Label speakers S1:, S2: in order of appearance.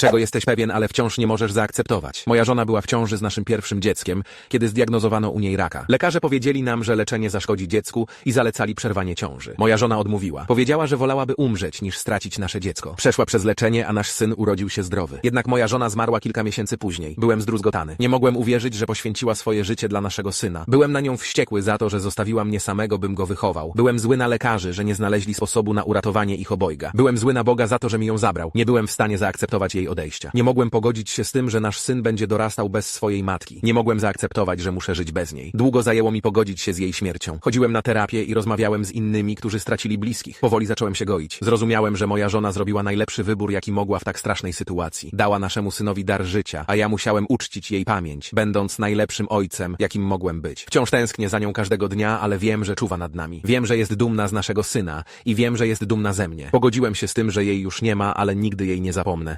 S1: czego jesteś pewien, ale wciąż nie możesz zaakceptować. Moja żona była w ciąży z naszym pierwszym dzieckiem, kiedy zdiagnozowano u niej raka. Lekarze powiedzieli nam, że leczenie zaszkodzi dziecku i zalecali przerwanie ciąży. Moja żona odmówiła. Powiedziała, że wolałaby umrzeć niż stracić nasze dziecko. Przeszła przez leczenie, a nasz syn urodził się zdrowy. Jednak moja żona zmarła kilka miesięcy później. Byłem zdruzgotany. Nie mogłem uwierzyć, że poświęciła swoje życie dla naszego syna. Byłem na nią wściekły za to, że zostawiła mnie samego, bym go wychował. Byłem zły na lekarzy, że nie znaleźli sposobu na uratowanie ich obojga. Byłem zły na Boga za to, że mi ją zabrał. Nie byłem w stanie zaakceptować jej odejścia. Nie mogłem pogodzić się z tym, że nasz syn będzie dorastał bez swojej matki. Nie mogłem zaakceptować, że muszę żyć bez niej. Długo zajęło mi pogodzić się z jej śmiercią. Chodziłem na terapię i rozmawiałem z innymi, którzy stracili bliskich. Powoli zacząłem się goić. Zrozumiałem, że moja żona zrobiła najlepszy wybór, jaki mogła w tak strasznej sytuacji. Dała naszemu synowi dar życia, a ja musiałem uczcić jej pamięć, będąc najlepszym ojcem, jakim mogłem być. Wciąż tęsknię za nią każdego dnia, ale wiem, że czuwa nad nami. Wiem, że jest dumna z naszego syna i wiem, że jest dumna ze mnie. Pogodziłem się z tym, że jej już nie ma, ale nigdy jej nie zapomnę.